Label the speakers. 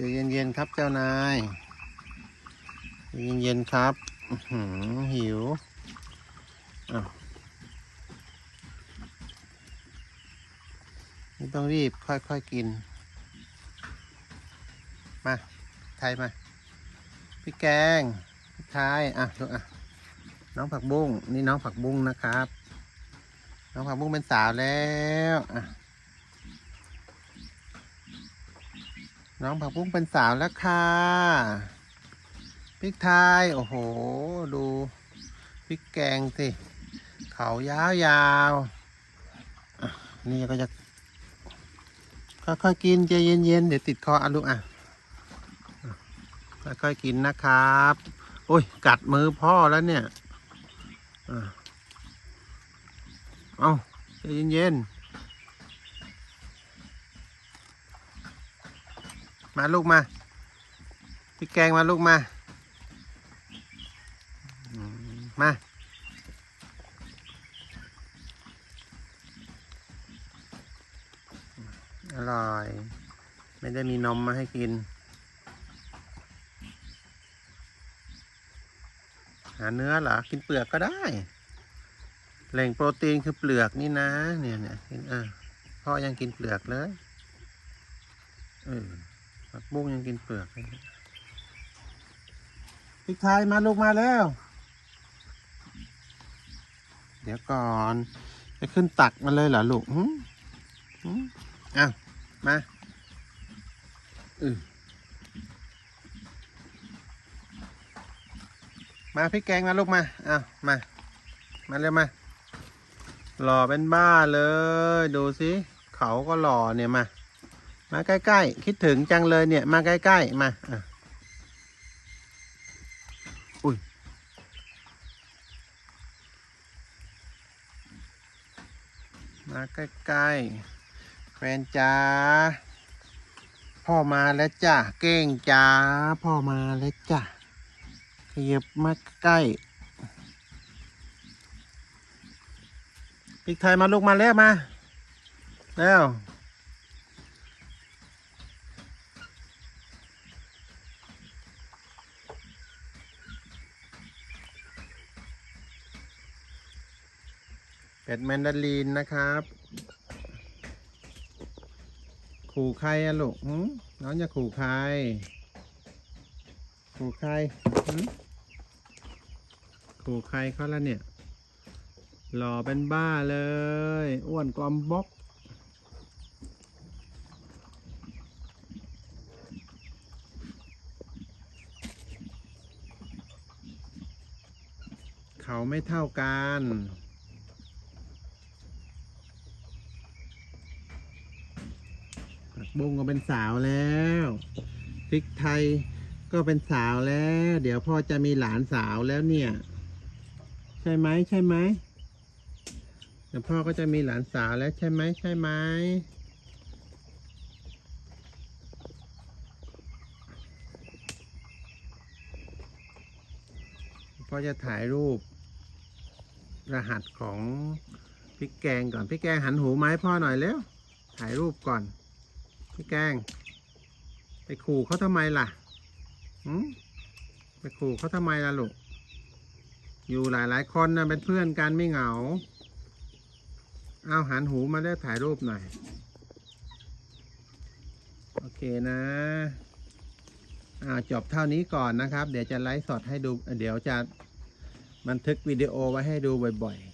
Speaker 1: ใจเย็นๆครับเจ้านายเย็นๆครับหิวอ้าวไม่ต้องรีบค่อยๆกิน มาไทยมาพี่แกงพี่ไทยอะลูกอะน้องผักบุ้งนี่น้องผักบุ้งนะครับ น้องผักบุ้งเป็นสาวแล้วอะ น้องผักบุ้งเป็นสาวแล้วค่ะพริกไทย โอ้โห ดูพริกแกงสิ เขายาวยาวนี่ก็จะค่อยๆกินใจเย็นๆ เดี๋ยวติดคออะลูกอะ ค่อยๆกินนะครับ โอ้ย กัดมือพ่อแล้วเนี่ย เอาใจเย็นๆ มาลูกมาพี่แกงมาลูกมา มา อร่อย ไม่ได้มีนมมาให้กิน หาเนื้อเหรอ กินเปลือกก็ได้ แหล่งโปรตีนคือเปลือกนี่นะ เนี่ยเนี่ยพ่อยังกินเปลือกเลยเออ ผักบุ้งยังกินเปลือกเลยพริกไทยมาลูกมาแล้ว เดี๋ยวก่อน จะขึ้นตักมาเลยเหรอลูกหืมหืมอ้าวมาอือมาพริกแกงมาลูกมาอ้าวมา มาเร็วมา หล่อเป็นบ้าเลย ดูสิ เขาก็หล่อเนี่ยมา มาใกล้ๆ คิดถึงจังเลยเนี่ย มาใกล้ๆ มาอะอุ้ย มาใกล้ๆแฟนจ้า พ่อมาแล้วจ้ะเก้งจ้า พ่อมาแล้วจ้ะขยับมาใกล้พริกไทยมาลูกมาแล้วมา แล้ว เป็ดแมนดารินนะครับ ขู่ใครอะลูกน้องจะขู่ใคร ขู่ใครขู่ใครเขาละเนี่ย หล่อเป็นบ้าเลย อ้วนกลอมบกเขาไม่เท่ากัน ผัก บุ้งก็เป็นสาวแล้วพริกไทยก็เป็นสาวแล้ว เดี๋ยวพ่อจะมีหลานสาวแล้วเนี่ย ใช่ไหมใช่ไหมเดี๋ยวพ่อก็จะมีหลานสาวแล้วใช่ไหมใช่ไหมพ่อจะถ่ายรูป รหัสของพริกแกงก่อนพริกแกงหันหูไม้พ่อหน่อยเร็วถ่ายรูปก่อน พี่แกง ไปขู่เขาทำไมล่ะหืมไปขู่เขาทำไมล่ะลูก อยู่หลายหลายๆคนนะเป็นเพื่อนกันไม่เหงา เอาหันหูมาได้ถ่ายรูปหน่อย โอเคนะอ่าจบเท่านี้ก่อนนะครับ เดี๋ยวจะไลฟ์สดให้ดู เดี๋ยวจะบันทึกวิดีโอไว้ให้ดูบ่อย ๆ